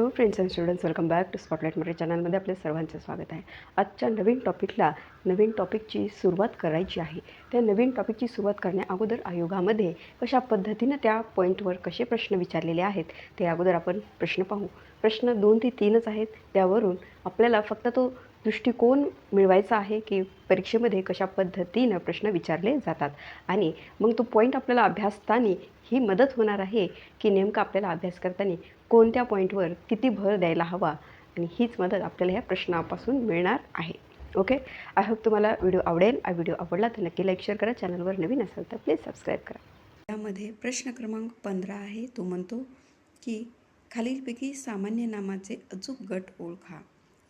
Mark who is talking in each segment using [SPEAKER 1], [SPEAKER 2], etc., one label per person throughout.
[SPEAKER 1] Hello friends and students welcome back to spotlight Marathi चॅनलमध्ये आपले सर्वांचे स्वागत आहे. आजच्या नवीन टॉपिकला नवीन टॉपिकची सुरुवात करायची आहे. त्या नवीन टॉपिकची सुरुवात करण्या अगोदर आयोगामध्ये कशा पद्धतीनं त्या पॉईंटवर कसे प्रश्न विचारलेले आहेत ते अगोदर आपण प्रश्न पाहू. प्रश्न दोन ते तीनच आहेत. त्यावरून आपल्याला फक्त तो दृष्टिकोन मिळवायचा आहे की परीक्षेमध्ये कशा पद्धतीनं प्रश्न विचारले जातात. आणि मग तो पॉईंट आपल्याला अभ्यासताना ही मदत होणार आहे की नेमकं आपल्याला अभ्यास करताना कोणत्या पॉईंटवर किती भर द्यायला हवा आणि हीच मदत आपल्याला ह्या प्रश्नापासून मिळणार आहे. ओके? आय होप तुम्हाला व्हिडिओ आवडेल. हा व्हिडिओ आवडला तर नक्की लाईक शेअर करा. चॅनलवर नवीन असाल तर प्लीज सबस्क्राईब करा. यामध्ये प्रश्न क्रमांक पंधरा आहे. तो म्हणतो की खालीलपैकी सामान्य नामाचे अचूक गट ओळखा.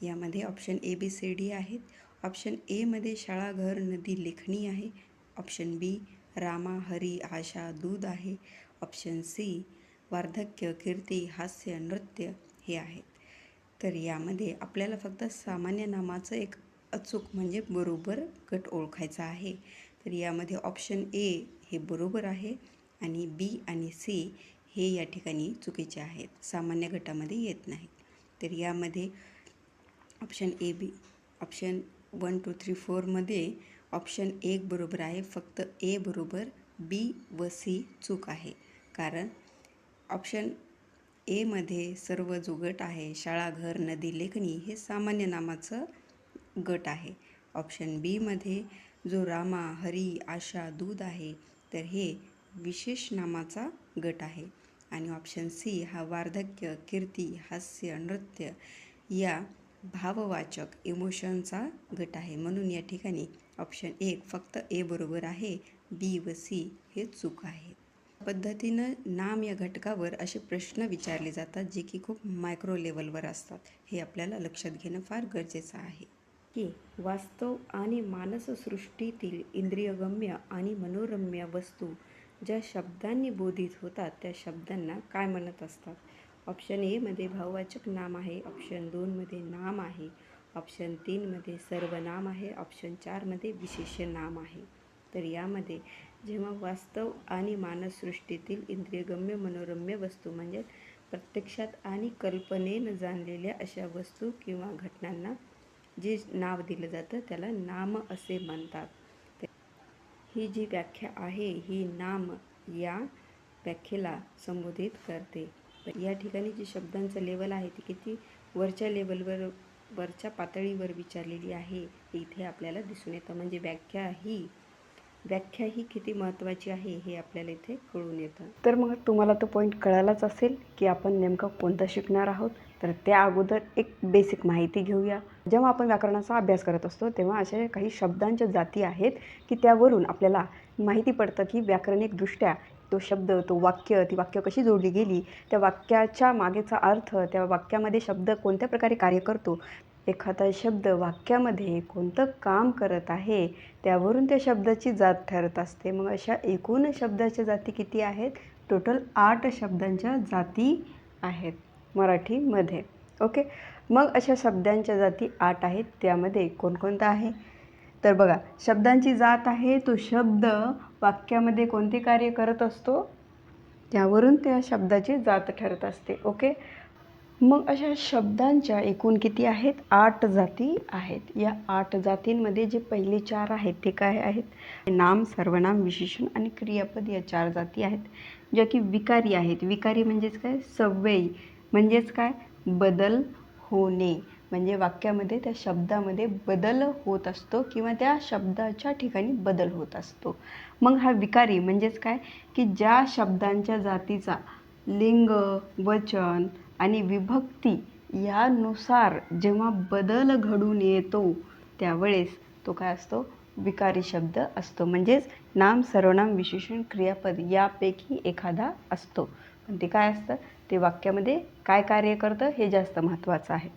[SPEAKER 1] यामध्ये option A B C D आहेत. ऑप्शन एमध्ये शाळा घर नदी लेखणी आहे. ऑप्शन बी रामा हरी आशा दूध आहे. ऑप्शन सी वार्धक्य कीर्ती हास्य नृत्य हे आहेत. तर यामध्ये आपल्याला फक्त सामान्य नामाचं एक अचूक म्हणजे बरोबर गट ओळखायचा आहे. तर यामध्ये ऑप्शन ए हे बरोबर आहे आणि बी आणि सी हे या ठिकाणी चुकीचे आहेत. सामान्य गटामध्ये येत नाहीत. तर यामध्ये option A B option one two three फोरमध्ये ऑप्शन एक बरोबर आहे. फक्त ए बरोबर बी व सी चूक आहे. कारण ऑप्शन एमध्ये सर्व जो गट आहे शाळा घर नदी लेखणी हे सामान्य नामाचं गट आहे. ऑप्शन बीमध्ये जो रामा हरी आशा दूध आहे तर हे विशेष नामाचा गट आहे. आणि ऑप्शन सी हा वार्धक्य कीर्ती हास्य नृत्य या भाववाचक इमोशनचा गट आहे. म्हणून या ठिकाणी ऑप्शन एक फक्त ए बरोबर आहे बी व सी हे चूक आहे. पद्धतीनं नाम या घटकावर असे प्रश्न विचारले जातात जे की खूप मायक्रो लेवलवर असतात. हे आपल्याला लक्षात घेणं फार गरजेचं आहे. की वास्तव आणि मानससृष्टीतील इंद्रियगम्य आणि मनोरम्य वस्तू ज्या शब्दांनी बोधित होतात त्या शब्दांना काय म्हणत असतात? ऑप्शन एमध्ये भाववाचक नाम आहे ऑप्शन दोनमध्ये नाम आहे ऑप्शन तीनमध्ये सर्वनाम आहे ऑप्शन चारमध्ये विशेष नाम आहे. तर यामध्ये जेव्हा वास्तव आणि मानससृष्टीतील इंद्रियगम्य मनोरम्य वस्तू म्हणजे प्रत्यक्षात आणि कल्पनेनं जाणलेल्या अशा वस्तू किंवा घटनांना जे नाव दिलं जातं त्याला नाम असे म्हणतात. ही जी व्याख्या आहे ही नाम या व्याख्येला संबोधित करते. या ठिकाणी जी शब्दांचं लेवल आहे ती किती वरच्या लेवलवर वरच्या पातळीवर विचारलेली आहे इथे आपल्याला दिसून येतं. म्हणजे व्याख्या ही व्याख्या ही किती महत्त्वाची आहे हे आपल्याला इथे कळून येतं. तर मग तुम्हाला तो पॉईंट कळालाच असेल की आपण नेमकं कोणतं शिकणार आहोत. तर त्या अगोदर एक बेसिक माहिती घेऊया. जेव्हा आपण व्याकरणाचा अभ्यास करत असतो तेव्हा अशा काही शब्दांच्या जाती आहेत की त्यावरून आपल्याला माहिती पडतं की व्याकरणिकदृष्ट्या तो शब्द तो वाक्य ती वाक्य कशी जोडली गेली त्या वाक्याच्या मागेचा अर्थ त्या वाक्यामध्ये शब्द कोणत्या प्रकारे कार्य करतो एखादा शब्द वाक्यामध्ये कोणतं काम करत आहे त्यावरून त्या शब्दाची जात ठरत असते. मग अशा एकूण शब्दाच्या जाती किती आहेत? टोटल आठ शब्दांच्या जाती आहेत मराठीमध्ये. ओके मग अशा शब्दांच्या जाती आठ आहेत. त्यामध्ये कोणकोणतं आहे? तर बघा शब्दांची जात आहे तो शब्द वाक्यामध्ये कोणते कार्य करत असतो? त्यावरून त्या शब्दाची जात ठरत असते. ओके मग अशा शब्दांच्या एकूण किती आहेत? आठ जाती आहेत. या आठ जातींमध्ये जे पहिले चार आहेत ते काय आहेत? नाम सर्वनाम विशेषण आणि क्रियापद या चार जाती आहेत ज्या की विकारी आहेत. विकारी म्हणजेच काय? सवयी. म्हणजेच काय? बदल होणे. म्हणजे वाक्यामध्ये त्या शब्दामध्ये बदल होत असतो किंवा त्या शब्दाच्या ठिकाणी बदल होत असतो. मग हा विकारी म्हणजेच काय? की ज्या शब्दांच्या जातीचा लिंग वचन आणि विभक्ती यानुसार जेव्हा बदल घडून येतो त्यावेळेस तो काय असतो? विकारी शब्द असतो. म्हणजेच नाम सर्वनाम विशेषण क्रियापद यापैकी एखादा असतो. पण ते काय असतं? ते वाक्यामध्ये काय कार्य करतं? हे जास्त महत्त्वाचं आहे.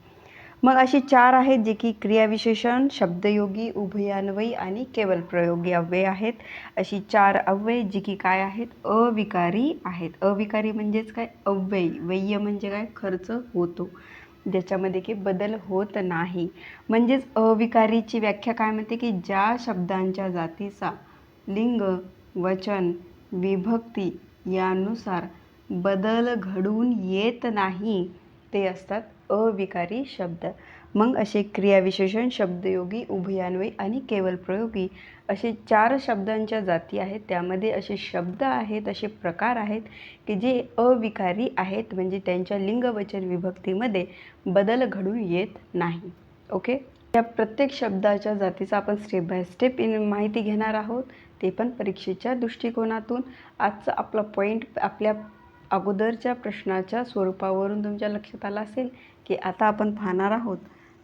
[SPEAKER 1] मग अशी चार आहेत जे की क्रियाविशेषण शब्दयोगी उभयान्वयी आणि केवल प्रयोगी अव्यय आहेत. अशी चार अव्यय जी की काय आहेत? अविकारी आहेत. अविकारी म्हणजेच काय? अव्ययी. व्यय म्हणजे काय? खर्च होतो. ज्याच्यामध्ये की बदल होत नाही. म्हणजेच अविकारीची व्याख्या काय म्हणते की ज्या शब्दांच्या जातीचा लिंग वचन विभक्ती यानुसार बदल घडून येत नाही ते असतात अविकारी शब्द. मग असे क्रियाविशेषण शब्दयोगी उभयान्वयी आणि केवल प्रयोगी असे चार शब्दांच्या जाती आहेत. त्यामध्ये असे शब्द आहेत असे प्रकार आहेत की जे अविकारी आहेत म्हणजे त्यांच्या लिंगवचन विभक्तीमध्ये बदल घडून येत नाही. ओके? या प्रत्येक शब्दाच्या जातीचा आपण स्टेप बाय स्टेप इन माहिती घेणार आहोत. ते पण परीक्षेच्या दृष्टिकोनातून. आजचा आपला पॉईंट आपल्या अगोदरच्या प्रश्नाच्या स्वरूपावरून तुमच्या लक्षात आलं असेल की आता आपण पाहणार आहोत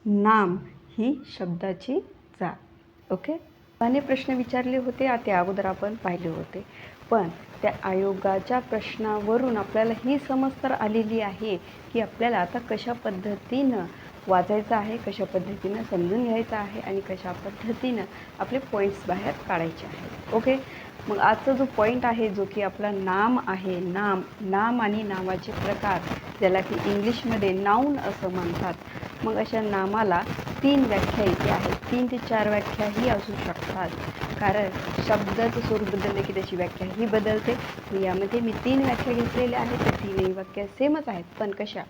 [SPEAKER 1] नाम ही शब्दाची जात. ओके? आणि प्रश्न विचारले होते आ- ते अगोदर आपण पाहिले होते. पण त्या आयोगाच्या प्रश्नावरून आपल्याला ही समज तर आलेली आहे की आपल्याला आता कशा पद्धतीनं वाचायचं आहे कशा पद्धतीनं समजून घ्यायचं आहे आणि कशा पद्धतीनं आपले पॉईंट्स बाहेर काढायचे आहेत. ओके मग आजचा जो पॉईंट आहे जो की आपला नाम आहे नाम नाम आणि नावाचे प्रकार ज्याला की इंग्लिशमध्ये नाऊन असं म्हणतात. मग अशा नामाला तीन व्याख्या इथे आहेत. तीन ते चार व्याख्याही असू शकतात. कारण शब्दाचं स्वरूप बदललं की त्याची व्याख्याही बदलते. यामध्ये मी तीन व्याख्या घेतलेल्या आहेत. त्या तीनही व्याख्या सेमच आहेत. पण कशा?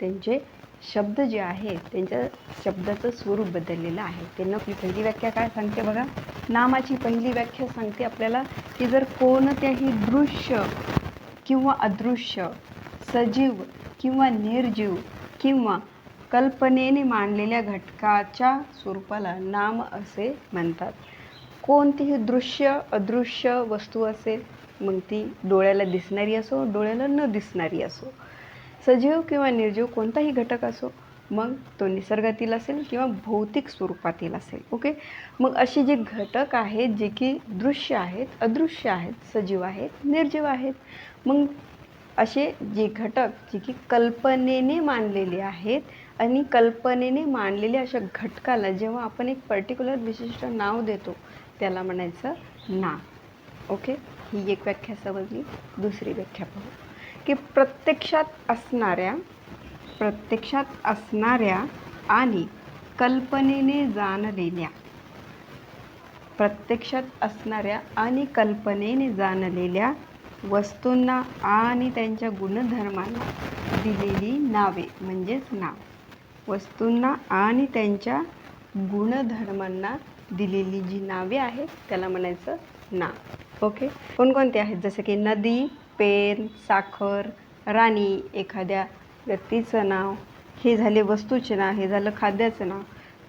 [SPEAKER 1] त्यांचे शब्द जे आहेत त्यांच्या शब्दाचं स्वरूप बदललेलं आहे. त्यांना आपली पहिली व्याख्या काय सांगते बघा? नामाची पहिली व्याख्या सांगते आपल्याला की जर कोणत्याही दृश्य किंवा अदृश्य सजीव किंवा निर्जीव किंवा कल्पनेने मांडलेल्या घटकाच्या स्वरूपाला नाम असे म्हणतात. कोणतीही दृश्य अदृश्य वस्तू असेल मग ती डोळ्याला दिसणारी असो डोळ्याला न दिसणारी असो सजीव किंवा निर्जीव कोणताही घटक असो मग तो निसर्गातील असेल किंवा भौतिक स्वरूपातील असेल ओके? मग असे जे घटक आहेत जे की दृश्य आहेत अदृश्य आहेत सजीव आहेत निर्जीव आहेत मग असे जे घटक जे की कल्पनेने मानलेले आहेत आणि कल्पनेने मानलेले अशा घटकाला जेव्हा आपण एक पर्टिक्युलर विशिष्ट नाव देतो त्याला म्हणायचं नाव ओके? ही एक व्याख्या समजली दुसरी व्याख्या पाहू. की प्रत्यक्षात असणाऱ्या प्रत्यक्षात असणाऱ्या आणि कल्पनेने जाणलेल्या. प्रत्यक्षात असणाऱ्या आणि कल्पनेने जाणलेल्या वस्तूंना आणि त्यांच्या गुणधर्मांना दिलेली नावे म्हणजेच नाव. वस्तूंना आणि त्यांच्या गुणधर्मांना दिलेली जी नावे आहेत त्याला म्हणायचं नाव. ओके कोणकोणते आहेत? जसं की नदी पेन साखर राणी एखाद्या व्यक्तीचं नाव. हे झाले वस्तूचे नाव हे झालं खाद्याचं नाव.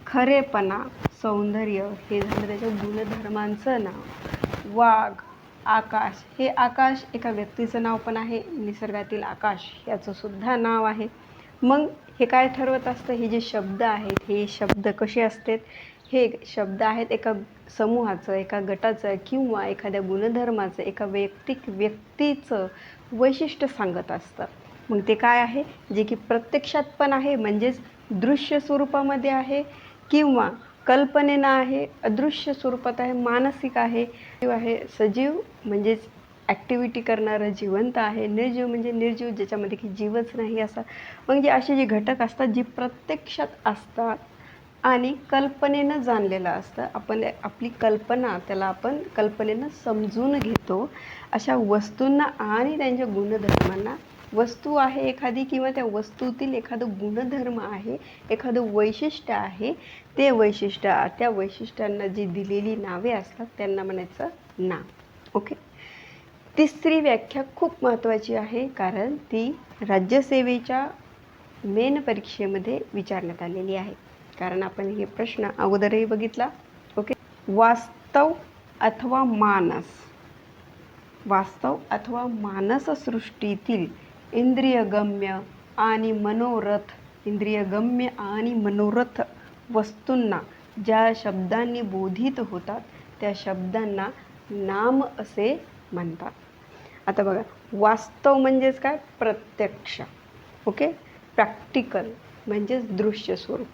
[SPEAKER 1] खरेपणा सौंदर्य हे झालं त्याच्या गुणधर्मांचं नाव. वाघ आकाश हे आकाश एका व्यक्तीचं नाव पण आहे. निसर्गातील आकाश याचं सुद्धा नाव आहे. मग हे काय ठरवत असतं? हे जे शब्द आहेत हे शब्द कसे असतात? हे शब्द आहेत एका समूहाचं एका गटाचं किंवा एखाद्या गुणधर्माचं एका वैयक्तिक व्यक्तीचं वैशिष्ट्य सांगत असतं. मग ते काय आहे? जे की प्रत्यक्षात पण आहे म्हणजेच दृश्य स्वरूपामध्ये आहे किंवा कल्पनेनं आहे अदृश्य स्वरूपात आहे मानसिक आहे जीव आहे सजीव म्हणजेच ॲक्टिव्हिटी करणारं जिवंत आहे निर्जीव म्हणजे निर्जीव ज्याच्यामध्ये की जीवच नाही असा. म्हणजे असे जे घटक असतात जी प्रत्यक्षात असतात आणि कल्पनेनं जाणलेलं असतं. आपण आपली कल्पना त्याला आपण कल्पनेनं समजून घेतो. अशा वस्तूंना आणि त्यांच्या गुणधर्मांना वस्तू आहे एखादी किंवा त्या वस्तूतील एखादं गुणधर्म आहे एखादं वैशिष्ट्य आहे ते वैशिष्ट्य त्या वैशिष्ट्यांना जी दिलेली नावे असतात त्यांना म्हणायचं नाव. ओके? तिसरी व्याख्या खूप महत्त्वाची आहे कारण ती राज्यसेवेच्या मेन परीक्षेमध्ये विचारण्यात आलेली आहे. कारण आपण हे प्रश्न अगोदरही बघितला ओके? वास्तव अथवा मानस. वास्तव अथवा मानससृष्टीतील इंद्रियगम्य आणि मनोरथ इंद्रियगम्य आणि मनोरथ वस्तूंना ज्या शब्दांनी बोधित होतात त्या शब्दांना नाम असे म्हणतात. आता बघा वास्तव म्हणजेच काय? प्रत्यक्ष. ओके? प्रॅक्टिकल म्हणजेच दृश्य स्वरूप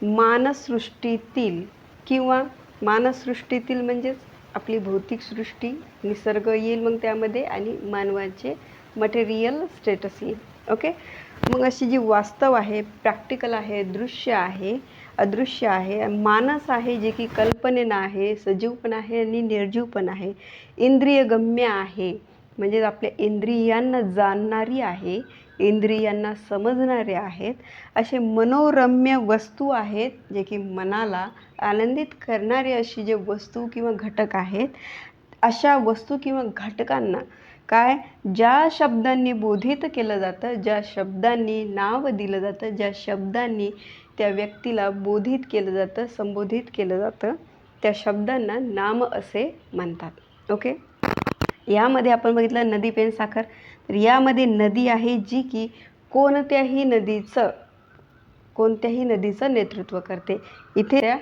[SPEAKER 1] मानससृष्टीतील किंवा मानससृष्टीतील म्हणजेच आपली भौतिक सृष्टी निसर्ग येईल मग त्यामध्ये आणि मानवाचे मटेरियल स्टेटस येईल. ओके मग अशी जी वास्तव आहे प्रॅक्टिकल आहे दृश्य आहे अदृश्य आहे मानस आहे जे की कल्पनेनं आहे सजीव पण आहे आणि निर्जीव पण आहे. इंद्रियगम्य आहे म्हणजे आपल्या इंद्रियांना जाणणारी आहे इंद्रियांना समजणारे आहेत असे मनोरम्य वस्तू आहेत जे की मनाला आनंदित करणारे अशी जे वस्तू किंवा घटक आहेत अशा वस्तू किंवा घटकांना काय ज्या शब्दांनी बोधित केलं जातं ज्या शब्दांनी नाव दिलं जातं ज्या शब्दांनी त्या व्यक्तीला बोधित केलं जातं संबोधित केलं जातं त्या शब्दांना नाम असे म्हणतात. ओके? यामध्ये आपण बघितलं नदी पेन साखर. यामध्ये नदी आहे जी की कोणत्याही नदीचं कोणत्याही नदीचं नेतृत्व करते. इथे त्या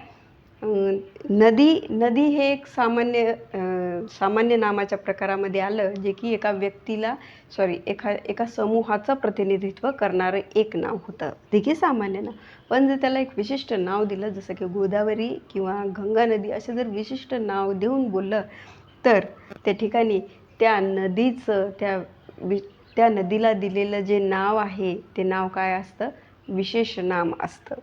[SPEAKER 1] नदी नदी हे एक सामान्य सामान्य नामाच्या प्रकारामध्ये आलं जे की एका व्यक्तीला सॉरी एका एका समूहाचं प्रतिनिधित्व करणारं एक नाव होतं. देखील सामान्य नाव. पण जर त्याला एक विशिष्ट नाव दिलं जसं की गोदावरी किंवा गंगा नदी असे जर विशिष्ट नाव देऊन बोललं तर त्या ठिकाणी त्या नदीचं त्या वि त्या नदीला दिलेलं जे नाव आहे ते नाव काय असतं? विशेष नाम असतं.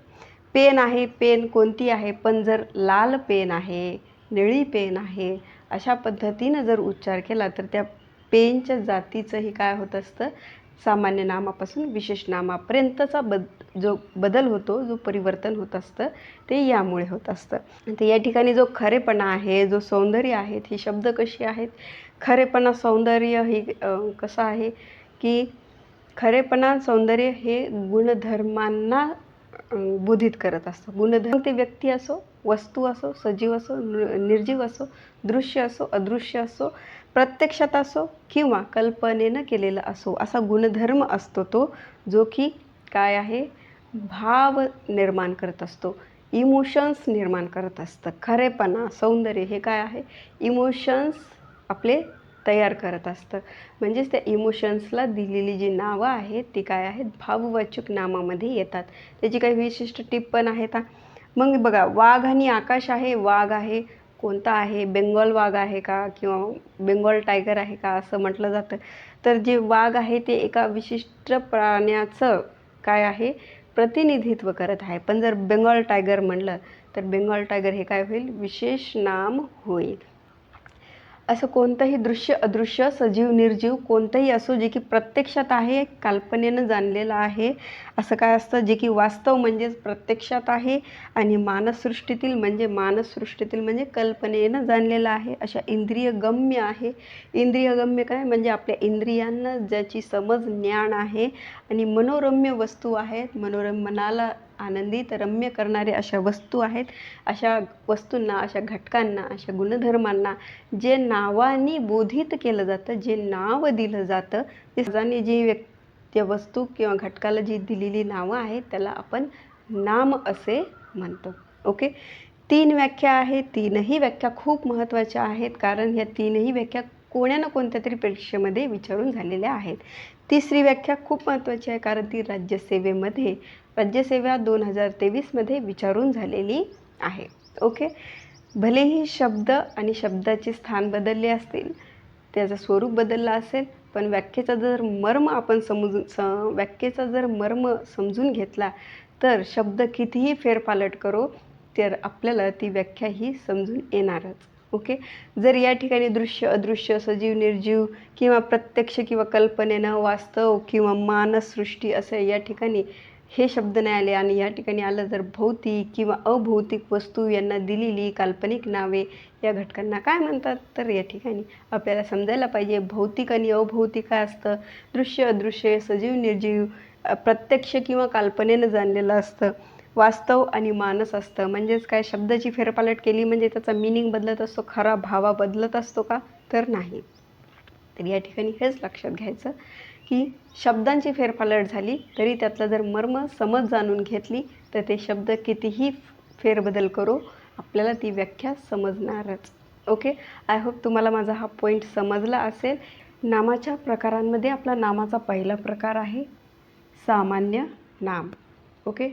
[SPEAKER 1] पेन आहे पेन कोणती आहे? पण जर लाल पेन आहे निळी पेन आहे अशा पद्धतीनं जर उच्चार केला तर त्या पेनच्या जातीचंही काय होत असतं? सामान्य नामापासून विशेष नामापर्यंतचा बद जो बदल होतो जो परिवर्तन होत असतं ते यामुळे होत असतं. तर या ठिकाणी जो खरेपणा आहे जो सौंदर्य आहेत ही शब्द कशी आहेत? खरेपणा सौंदर्य ही कसं आहे की खरेपणा सौंदर्य हे गुणधर्मांना बोधित करत असतं. गुणधर्म ते व्यक्ती असो वस्तू असो सजीव असो निर्जीव असो दृश्य असो अदृश्य असो प्रत्यक्षात असो किंवा कल्पनेनं केलेला असो असा गुणधर्म असतो तो जो की काय आहे? भाव निर्माण करत असतो इमोशन्स निर्माण करत असतं. खरेपणा सौंदर्य हे काय आहे? इमोशन्स आपले तयार करत असतं. म्हणजेच त्या इमोशन्सला दिलेली जी नावं आहेत ती काय आहेत? भाववाचक नामामध्ये येतात. त्याची काही विशिष्ट टीप पण आहेत मग बघा वाघ आणि आकाश आहे वाघ आहे कोणता आहे? बेंगॉल वाघ आहे का? किंवा बेंगॉल टायगर आहे का? असं म्हटलं जातं. तर जे वाघ आहे ते एका विशिष्ट प्राण्याचं काय आहे? प्रतिनिधित्व करत आहे. पण जर बेंगॉल टायगर म्हणलं तर बेंगॉल टायगर हे काय होईल? विशेष नाम होईल. असं कोणतंही दृश्य अदृश्य सजीव निर्जीव कोणतंही असो जे की प्रत्यक्षात आहे कल्पनेनं जाणलेलं आहे. असं काय असतं? जे की वास्तव म्हणजेच प्रत्यक्षात आहे आणि मानससृष्टीतील म्हणजे मानससृष्टीतील म्हणजे कल्पनेनं जाणलेलं आहे. अशा इंद्रियगम्य आहे. इंद्रियगम्य काय? म्हणजे आपल्या इंद्रियांना ज्याची समज ज्ञान आहे आणि मनोरम्य वस्तू आहेत. मनोरम मनाला आनंदित रम्य करणारे अशा वस्तू आहेत. अशा वस्तूंना अशा घटकांना अशा गुणधर्मांना जे नावाने बोधित केलं जातं जे नाव दिलं जातं ते सजाने जी व्यक् त्या वस्तू किंवा घटकाला जी दिलेली नावं आहेत त्याला आपण नाम असे म्हणतो. ओके? तीन व्याख्या आहेत. तीनही व्याख्या खूप महत्त्वाच्या आहेत. कारण ह्या तीनही व्याख्या कोण्या ना कोणत्या तरी परीक्षेमध्ये विचारून झालेल्या आहेत. तिसरी व्याख्या खूप महत्त्वाची आहे. कारण ती राज्यसेवेमध्ये राज्यसेवा दोन हजार तेवीसमध्ये विचारून झालेली आहे. ओके? भलेही शब्द आणि शब्दाचे स्थान बदलले असतील त्याचं स्वरूप बदललं असेल पण व्याख्येचा जर मर्म आपण समजून स व्याख्येचा जर मर्म समजून घेतला तर शब्द कितीही फेरपालट करो तर आपल्याला ती व्याख्या ही समजून येणारच. ओके? जर या ठिकाणी दृश्य अदृश्य सजीव निर्जीव किंवा प्रत्यक्ष किंवा कल्पनेनं वास्तव किंवा मानससृष्टी असं या ठिकाणी हे शब्द नाही आले. आणि या ठिकाणी आलं तर भौतिक किंवा अभौतिक वस्तू यांना दिलेली काल्पनिक नावे या घटकांना काय म्हणतात? तर या ठिकाणी आपल्याला समजायला पाहिजे भौतिक आणि अभौतिक काय असतं. दृश्य अदृश्य सजीव निर्जीव प्रत्यक्ष किंवा काल्पनेनं जाणलेलं असतं. वास्तव आणि मानस असतं. म्हणजेच काय? शब्दाची फेरपालट केली म्हणजे त्याचा मिनिंग बदलत असतो. खरा भावा बदलत असतो का? तर नाही. तर या ठिकाणी हेच लक्षात घ्यायचं. की शब्दांची फेरपालट झाली तरी त्यातला जर मर्म समज जाणून घेतली तर ते शब्द कितीही फेरबदल करो आपल्याला ती व्याख्या समजणारच. ओके आय होप तुम्हाला माझा हा पॉईंट समजला असेल. नामाच्या प्रकारांमध्ये आपला नामाचा पहिला प्रकार आहे सामान्य नाम. ओके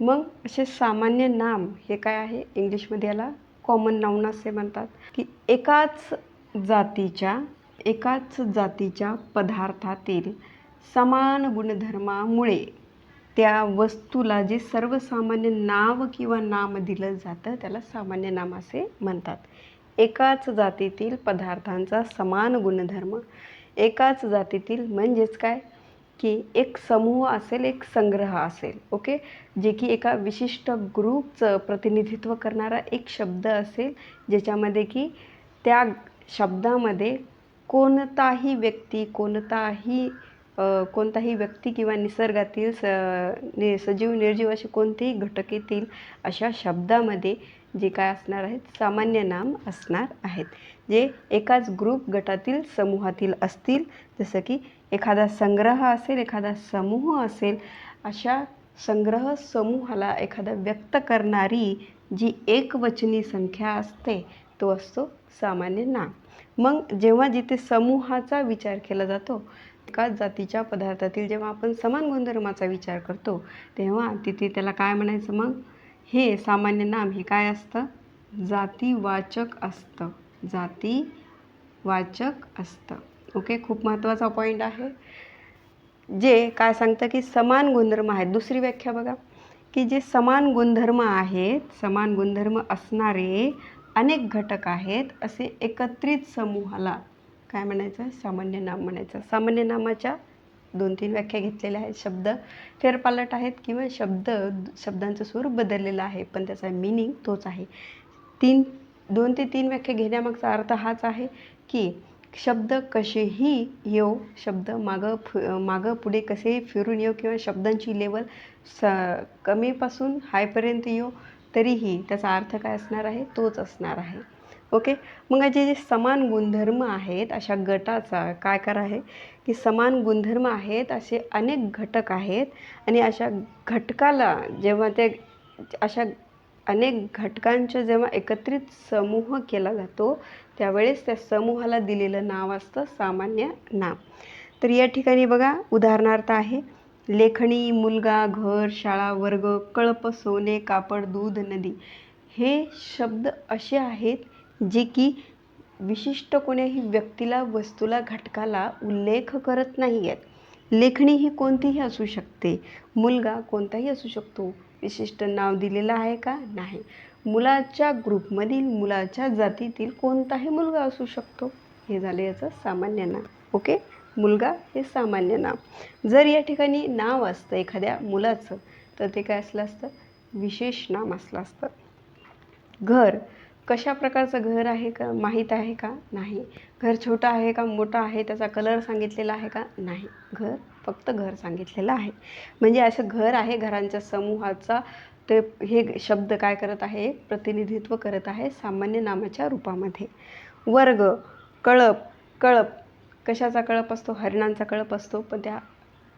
[SPEAKER 1] मग असे सामान्य नाम हे काय आहे? इंग्लिशमध्ये याला कॉमन नाऊन असे म्हणतात. की एकाच जातीच्या एकाच जातीच्या पदार्थातील समान गुणधर्मामुळे त्या वस्तूला जे सर्वसामान्य नाव किंवा नाम दिलं जातं त्याला सामान्य नाम असे म्हणतात. एकाच जातीतील पदार्थांचा समान गुणधर्म. एकाच जातीतील म्हणजेच काय? की एक समूह असेल एक संग्रह असेल ओके? जे की एका विशिष्ट ग्रुपचं प्रतिनिधित्व करणारा एक शब्द असेल ज्याच्यामध्ये की त्या शब्दामध्ये कोणताही व्यक्ती कोणताही कोणताही व्यक्ती किंवा निसर्गातील स नि सजीव निर्जीव असे कोणतेही घटक येतील अशा शब्दामध्ये जे काय असणार आहेत सामान्य नाम असणार आहेत. जे एकाच ग्रुप गटातील समूहातील असतील जसं की एखादा संग्रह असेल एखादा समूह असेल अशा संग्रह समूहाला एखादा व्यक्त करणारी जी एकवचनी संख्या असते तो असतो सामान्य नाम. मग जेव्हा जिथे समूहाचा विचार केला जातो एकाच जातीच्या पदार्थातील जेव्हा आपण समान गुणधर्माचा विचार करतो तेव्हा तिथे त्याला काय म्हणायचं मग? हे सामान्य नाम हे काय असतं? जातीवाचक असतं. जातीवाचक असतं. ओके खूप महत्त्वाचा पॉईंट आहे. जे काय सांगतं की समान गुणधर्म आहेत. दुसरी व्याख्या बघा. की जे समान गुणधर्म आहेत समान गुणधर्म असणारे अनेक घटक आहेत असे एकत्रित समूहाला काय म्हणायचं? सामान्य नाम म्हणायचं. सामान्य नामाच्या दोन तीन व्याख्या घेतलेल्या आहेत. शब्द फेरपालट आहेत किंवा शब्द शब्दांचं स्वरूप बदललेलं आहे पण त्याचा मिनिंग तोच आहे. तीन दोन ते तीन व्याख्या घेण्यामागचा अर्थ हाच आहे की शब्द कसेही येऊ शब्द मागं फु मागं पुढे कसेही फिरून येऊ किंवा शब्दांची लेवल स कमीपासून हायपर्यंत येऊ तरीही त्याचा अर्थ काय असणार आहे? तोच असणार आहे. ओके? मग जे जे समान गुणधर्म आहेत अशा गटाचा काय करा आहे की समान गुणधर्म आहेत असे अनेक घटक आहेत आणि अशा घटकाला जेव्हा ते अशा अनेक घटकांचा जेव्हा एकत्रित समूह केला जातो त्यावेळेस त्या समूहाला दिलेलं नाव असतं सामान्य नाम. तर या ठिकाणी बघा उदाहरणार्थ आहे लेखणी मुलगा घर शाळा वर्ग कळप सोने कापड दूध नदी हे शब्द असे आहेत जे की विशिष्ट कोण्याही व्यक्तीला वस्तूला घटकाला उल्लेख करत नाही आहेत लेखणी ही कोणतीही असू शकते. मुलगा कोणताही असू शकतो. विशिष्ट नाव दिलेलं आहे का? नाही. मुलाच्या ग्रुपमधील मुलाच्या जातीतील कोणताही मुलगा असू शकतो. हे झालं याचं सामान्य नाव. ओके? मुलगा हे सामान्य नाव. जर या ठिकाणी नाव असतं एखाद्या मुलाचं तर ते काय असलं असतं? विशेष नाम असलं असतं. घर कशा प्रकारचं घर आहे का? माहीत आहे का? नाही. घर छोटं आहे का? मोठं आहे? त्याचा कलर सांगितलेला आहे का? नाही. घर फक्त घर सांगितलेलं आहे. म्हणजे असं घर आहे घरांच्या समूहाचा. ते हे शब्द काय करत आहे? प्रतिनिधित्व करत आहे सामान्य नामाच्या रूपामध्ये. वर्ग कळप कळप कशाचा कळप असतो? हरिणांचा कळप असतो. पण त्या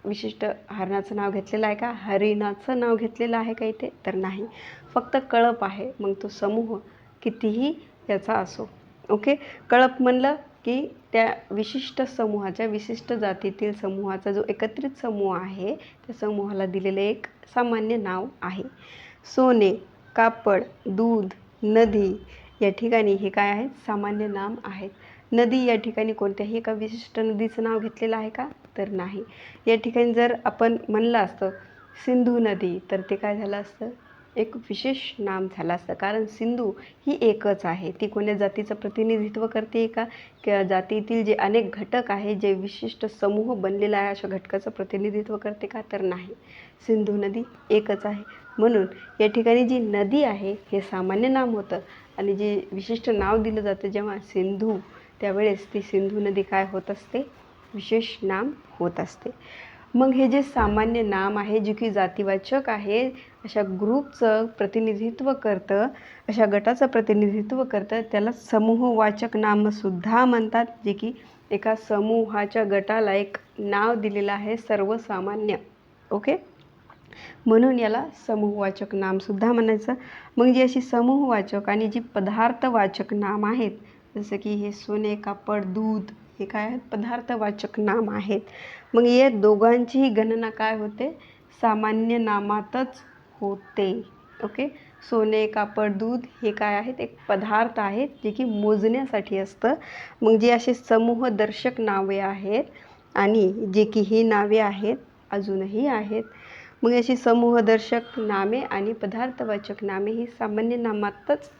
[SPEAKER 1] विशिष्ट हरणाचं नाव घेतलेलं आहे का? हरिणाचं नाव घेतलेलं आहे का इथे? तर नाही. फक्त कळप आहे. मग तो समूह कितीही याचा असो. ओके? कळप म्हणलं की त्या विशिष्ट समूहाच्या विशिष्ट जातीतील समूहाचा जो एकत्रित समूह आहे त्या समूहाला दिलेलं एक सामान्य नाव आहे. सोने कापड दूध नदी या ठिकाणी हे काय आहेत? सामान्य नाम आहेत. नदी या ठिकाणी कोणत्याही एका विशिष्ट नदीचं नाव घेतलेलं आहे का? तर नाही. या ठिकाणी जर आपण म्हणलं असतं सिंधू नदी तर ते काय झालं असतं? एक विशेष नाम झालं असतं. कारण सिंधू ही एकच आहे. ती कोण्या जातीचं प्रतिनिधित्व करते का? किंवा जातीतील जे अनेक घटक आहे जे विशिष्ट समूह बनलेला आहे अशा घटकाचं प्रतिनिधित्व करते का? तर नाही. सिंधू नदी एकच आहे. म्हणून या ठिकाणी जी नदी आहे हे सामान्य नाम होतं. आणि जे विशिष्ट नाव दिलं जातं जेव्हा सिंधू त्यावेळेस ती सिंधू नदी काय होत असते? विशेष नाम होत असते. मग हे जे सामान्य नाम आहे जे की जातीवाचक आहे अशा ग्रुपचं प्रतिनिधित्व करतं अशा गटाचं प्रतिनिधित्व करतं त्याला समूहवाचक नामसुद्धा म्हणतात जे की एका समूहाच्या गटाला एक नाव दिलेलं आहे सर्वसामान्य. ओके? म्हणून याला समूहवाचक नामसुद्धा म्हणायचं. मग जी अशी समूहवाचक आणि जी पदार्थवाचक नाम आहेत जसं की हे सोने कापड दूध हे काय आहेत? पदार्थवाचक नाम आहेत. मग या दोघांचीही गणना काय होते? सामान्य नामातच होते. ओके? सोने कापड दूध हे काय आहेत? एक पदार्थ आहेत जे की मोजण्यासाठी असतं. मग जे असे समूहदर्शक नावे आहेत आणि जे की ही नावे आहेत अजूनही आहेत. मग अशी समूहदर्शक नामे आणि पदार्थवाचक नामे ही सामान्य नामातच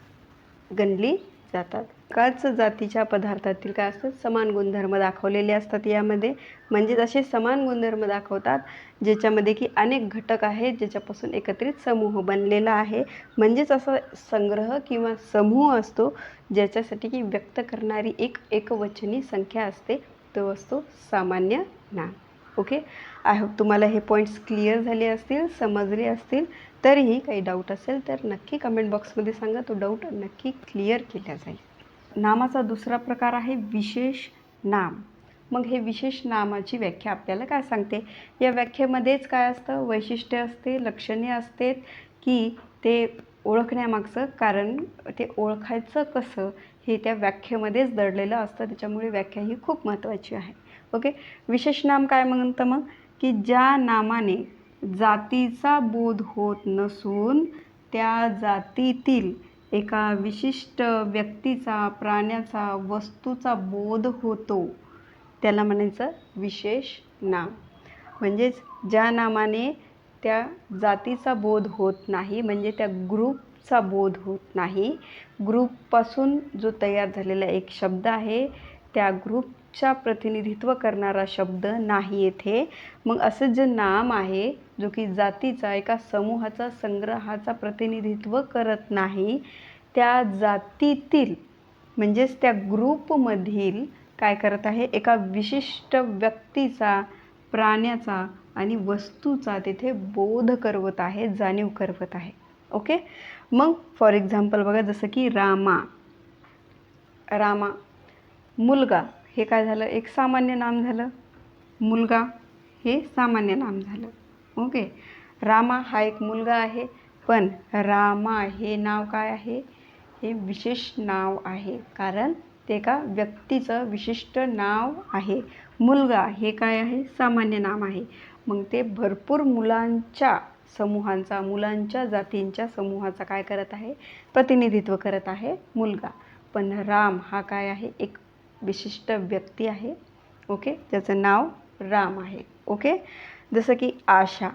[SPEAKER 1] गणली जातात. एकाच जातीच्या पदार्थातील काय असतात समान गुणधर्म दाखवलेले असतात यामध्ये. म्हणजेच असे समान गुणधर्म दाखवतात ज्याच्यामध्ये की अनेक घटक आहेत ज्याच्यापासून एकत्रित समूह बनलेला आहे. म्हणजेच असा संग्रह किंवा समूह असतो ज्याच्यासाठी की व्यक्त करणारी एक एकवचनी संख्या असते. तो असतो सामान्य नाम ओके? आय होप तुम्हाला हे पॉईंट्स क्लिअर झाले असतील समजले असतील. तरीही काही डाऊट असेल तर नक्की कमेंट बॉक्समध्ये सांगा. तो डाऊट नक्की क्लिअर केला जाईल. नामाचा दुसरा प्रकार आहे विशेष नाम. मग हे विशेष नामाची व्याख्या आपल्याला काय सांगते? या व्याख्येमध्येच काय असतं? वैशिष्ट्य असते लक्षणे असते की ते ओळखण्यामागचं कारण ते ओळखायचं कसं हे त्या व्याख्येमध्येच दडलेलं असतं. त्याच्यामुळे व्याख्या ही खूप महत्त्वाची आहे. ओके? विशेष नाम काय म्हणतं मग? की ज्या नामाने जातीचा बोध होत नसून त्या जातीतील एका विशिष्ट व्यक्तीचा प्राण्याचा वस्तूचा बोध होतो. त्याला म्हणायचं विशेष नाम. म्हणजेच ज्या नामाने त्या जातीचा बोध होत नाही म्हणजे त्या ग्रुपचा बोध होत नाही. ग्रुपपासून जो तयार झालेला एक शब्द आहे त्या ग्रुप चा प्रतिनिधित्व करणारा शब्द नाही येथे. मग असं जे नाम आहे जो की जातीचा एका समूहाचा संग्रहाचा प्रतिनिधित्व करत नाही त्या जातीतील म्हणजेच त्या ग्रुपमधील काय करत आहे? एका विशिष्ट व्यक्तीचा प्राण्याचा आणि वस्तूचा तिथे बोध करवत आहे जाणीव करवत आहे. ओके? मग फॉर एक्झाम्पल बघा जसं की रामा. रामा मुलगा. हे काय झालं? एक सामान्य नाम झालं. मुलगा हे सामान्य नाम झालं. ओके. रामा हा एक मुलगा आहे पण रामा हे नाव काय आहे? हे विशेष नाव आहे कारण ते एका व्यक्तीचं विशिष्ट नाव आहे. मुलगा हे काय आहे? सामान्य नाम आहे. मग ते भरपूर मुलांच्या समूहांचा मुलांच्या जातींच्या समूहाचा काय करत आहे? प्रतिनिधित्व करत आहे मुलगा. पण राम हा काय आहे? एक विशिष्ट व्यक्ती आहे ओके? त्याचं नाव राम आहे ओके? जसं की आशा.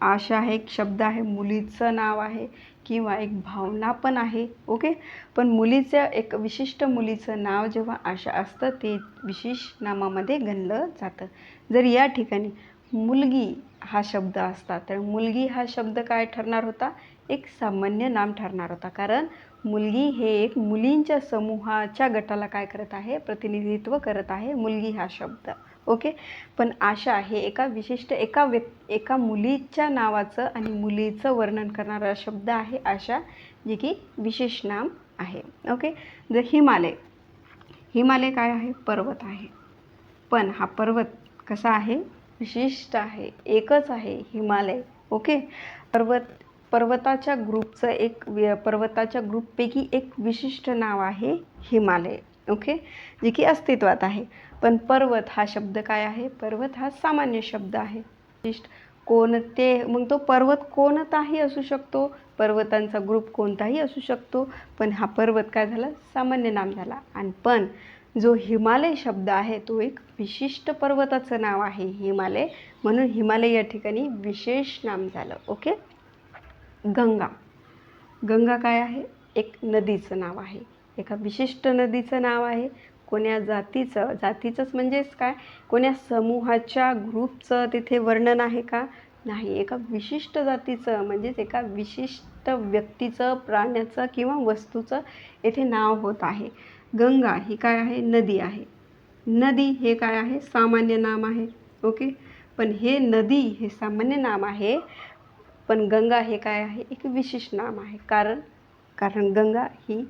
[SPEAKER 1] आशा हे एक शब्द आहे मुलीचं नाव आहे किंवा एक भावना पण आहे ओके? पण मुलीचं एक विशिष्ट मुलीचं नाव जेव्हा आशा असतं ते विशेष नामामध्ये गणलं जातं. जर या ठिकाणी मुलगी हा शब्द असता तर मुलगी हा शब्द काय ठरणार होता? एक सामान्य नाम ठरणार होता. कारण मुलगी हे एक मुलींच्या समूहाच्या गटाला काय करत आहे? प्रतिनिधित्व करत आहे मुलगी हा शब्द. ओके? पण आशा हे एका विशिष्ट एका व्यक् एका मुलीच्या नावाचं आणि मुलीचं वर्णन करणारा शब्द आहे आशा जे की विशेष नाम आहे. ओके? जर हिमालय हिमालय काय आहे? पर्वत आहे. पण हा पर्वत कसा आहे? विशिष्ट आहे एकच आहे हिमालय. ओके? पर्वत पर्वताच्या ग्रुपचं एक पर्वताच्या ग्रुपपैकी एक विशिष्ट नाव आहे हिमालय ओके? जे की अस्तित्वात आहे. पण पर्वत हा शब्द काय आहे? पर्वत हा सामान्य शब्द आहे. विशिष्ट कोणते मग तो पर्वत कोणताही असू शकतो पर्वतांचा ग्रुप कोणताही असू शकतो पण हा पर्वत काय झाला? सामान्य नाम झाला. आणि पण जो हिमालय शब्द आहे तो एक विशिष्ट पर्वताचं नाव आहे हिमालय म्हणून हिमालय या ठिकाणी विशेष नाम झालं ओके? गंगा. गंगा काय आहे? एक नदीचं नाव आहे. एका विशिष्ट नदीचं नाव आहे. कोण्या जातीचं? जातीचंच म्हणजेच काय? कोण्या समूहाच्या ग्रुपचं तिथे वर्णन आहे का? नाही. एका विशिष्ट जातीचं म्हणजेच एका विशिष्ट व्यक्तीचं प्राण्याचं किंवा वस्तूचं येथे नाव होत आहे. गंगा ही काय आहे? नदी आहे. नदी हे काय आहे? सामान्य नाम आहे. ओके? पण हे नदी हे सामान्य नाम आहे. पण गंगा हे काय आहे? एक विशेष नाम आहे. कारण कारण गंगा ही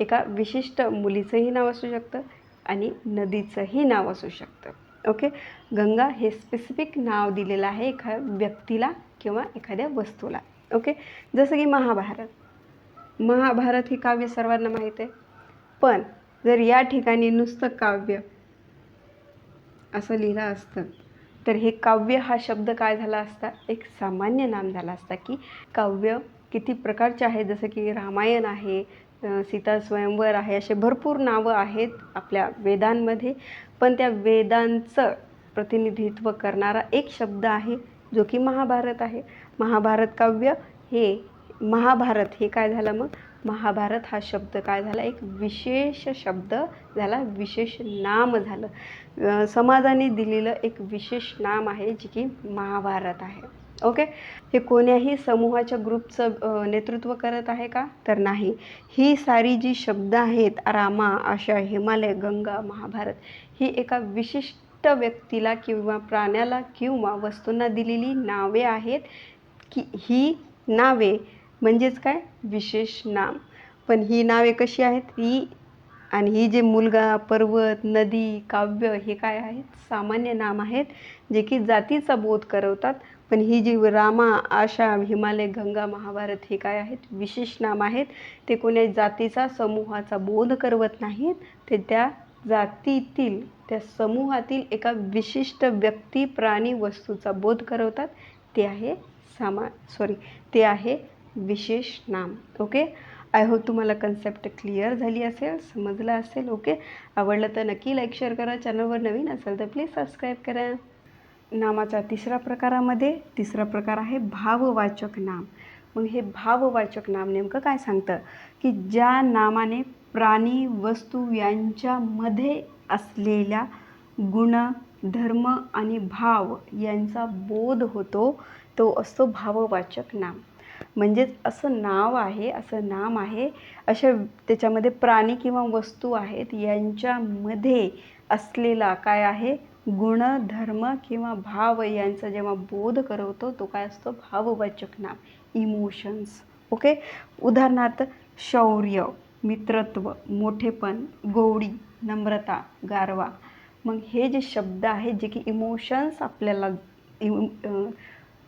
[SPEAKER 1] एका विशिष्ट मुलीचंही नाव असू शकतं आणि नदीचंही नाव असू शकतं. ओके? गंगा हे स्पेसिफिक नाव दिलेलं आहे एखाद्या व्यक्तीला किंवा एखाद्या वस्तूला. ओके? जसं की महाभारत. महाभारत हे काव्य सर्वांना माहीत आहे. पण जर या ठिकाणी नुसतं काव्य असं लिहिलं असतं तर हे काव्य हा शब्द काय झाला असता? एक सामान्य नाम झाला असता की काव्य किती प्रकारचे आहे? जसं की रामायण आहे सीता स्वयंवर आहे असे भरपूर नावं आहेत आपल्या वेदांमध्ये. पण त्या वेदांचं प्रतिनिधित्व करणारा एक शब्द आहे जो की महाभारत आहे. महाभारत काव्य हे महाभारत हे काय झालं मग? महाभारत हा शब्द काय झाला? एक विशेष शब्द झाला विशेष नाम झालं. समाजाने दिलेलं एक विशेष नाम आहे जे की महाभारत आहे. ओके? हे कोण्याही समूहाच्या ग्रुपचं नेतृत्व करत आहे का? तर नाही. ही सारी जी शब्द आहेत रामा आशा हिमालय गंगा महाभारत ही एका विशिष्ट व्यक्तीला किंवा प्राण्याला किंवा वस्तूंना दिलेली नावे आहेत की ही नावे म्हणजेच काय? विशेष नाम. पण ही नावे कशी आहेत? ही आणि ही जे मुलगा पर्वत नदी काव्य हे काय आहेत? सामान्य नाम आहेत जे की जातीचा बोध करवतात. पण ही जी रामा आशा हिमालय गंगा महाभारत हे काय आहेत? विशेष नाम आहेत. ते कोण्या जातीचा समूहाचा बोध करवत नाहीत. ते त्या जातीतील त्या समूहातील एका विशिष्ट व्यक्ती प्राणी वस्तूचा बोध करवतात. ते आहे सामा सॉरी ते आहे विशेष नाम ओके आय होप तुम्हाला कन्सेप्ट क्लिअर झाली असेल समजलं असेल ओके आवडलं तर नक्की लाईक शेअर करा. चॅनलवर नवीन असेल तर प्लीज सबस्क्राईब करा. नामाच्या तिसऱ्या प्रकारामध्ये तिसरा प्रकार आहे भाववाचक नाम. मग हे भाववाचक नाम नेमकं काय सांगतं? की ज्या नामाने प्राणी वस्तू यांच्यामध्ये असलेल्या गुण धर्म आणि भाव यांचा बोध होतो तो असतो भाववाचक नाम. म्हणजेच असं नाव आहे असं नाम आहे अशा त्याच्यामध्ये प्राणी किंवा वस्तू आहेत यांच्यामध्ये असलेला काय आहे? गुण धर्म किंवा भाव यांचा जेव्हा बोध करवतो तो काय असतो? भाववाचक नाम इमोशन्स ओके उदाहरणार्थ शौर्य मित्रत्व मोठेपण गोडी नम्रता गारवा. मग हे जे शब्द आहेत जे की इमोशन्स आपल्याला इम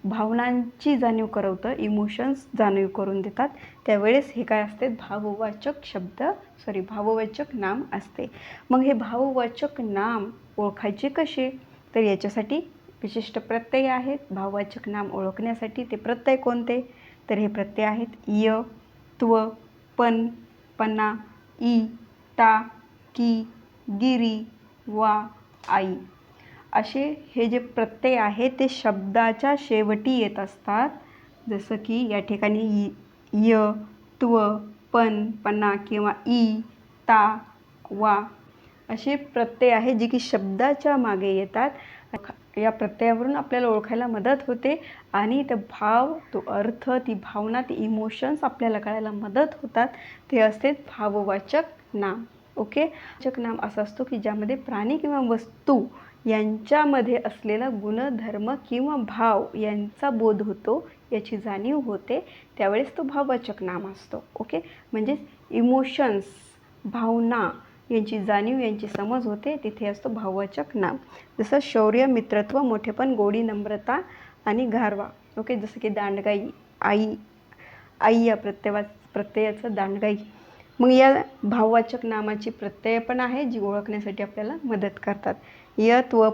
[SPEAKER 1] भावनांची जाणीव करवतं इमोशन्स जाणीव करून देतात. त्यावेळेस हे काय असते? भाववाचक शब्द सॉरी भाववाचक नाम असते. मग हे भाववाचक नाम ओळखायचे कसे? तर याच्यासाठी विशिष्ट प्रत्यय आहेत. भाववाचक नाम ओळखण्यासाठी ते प्रत्यय कोणते? तर हे प्रत्यय आहेत. य त्व पण पन्ना ई ता की गिरी वा आई. असे हे जे प्रत्यय आहे ते शब्दाच्या शेवटी येत असतात. जसं की या ठिकाणी इ- य त्व पण पन्ना किंवा ई ता वा असे प्रत्यय आहे जे की शब्दाच्या मागे येतात. या प्रत्ययावरून आपल्याला ओळखायला मदत होते आणि ते भाव तो अर्थ ती भावना ती इमोशन्स आपल्याला कळायला मदत होतात. ते असते भाववाचक नाम. ओके वाचक नाम असं असतो की ज्यामध्ये प्राणी किंवा वस्तू यांच्यामध्ये असलेला गुणधर्म किंवा भाव यांचा बोध होतो याची जाणीव होते त्यावेळेस तो भाववाचक नाम असतो. ओके म्हणजेच इमोशन्स भावना यांची जाणीव यांची समज होते तिथे असतो भाववाचक नाम. जसं शौर्य मित्रत्व मोठेपण गोडी नम्रता आणि गारवा. ओके जसं की दांडगाई आई आई या प्रत्यवा प्रत्ययाचं दांडगाई. मग या भाववाचक नामाची प्रत्यय पण आहे जी ओळखण्यासाठी आपल्याला मदत करतात. य त्व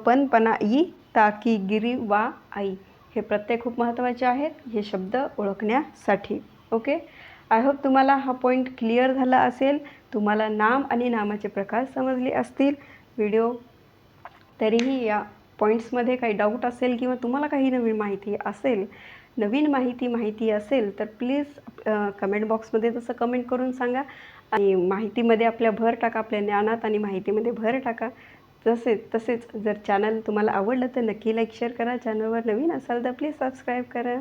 [SPEAKER 1] ई ताकी गिरी वा आई. हे प्रत्यय खूप महत्त्वाचे आहेत. हे शब्द ओळखण्यासाठी. ओके? आय होप तुम्हाला हा पॉईंट क्लिअर झाला असेल. तुम्हाला नाम आणि नामाचे प्रकार समजले असतील. व्हिडिओ तरीही या पॉईंट्समध्ये काही डाऊट असेल किंवा तुम्हाला काही नवीन माहिती असेल नवीन माहिती माहिती असेल तर प्लीज कमेंट बॉक्समध्ये तसं कमेंट करून सांगा. आणि माहितीमध्ये आपल्या भर टाका आपल्या ज्ञानात आणि माहितीमध्ये भर टाका. तसेच तसेच जर चॅनल तुम्हाला आवडलं तर नक्की लाईक शेअर करा. चॅनलवर नवीन असाल तर प्लीज सबस्क्राईब करा.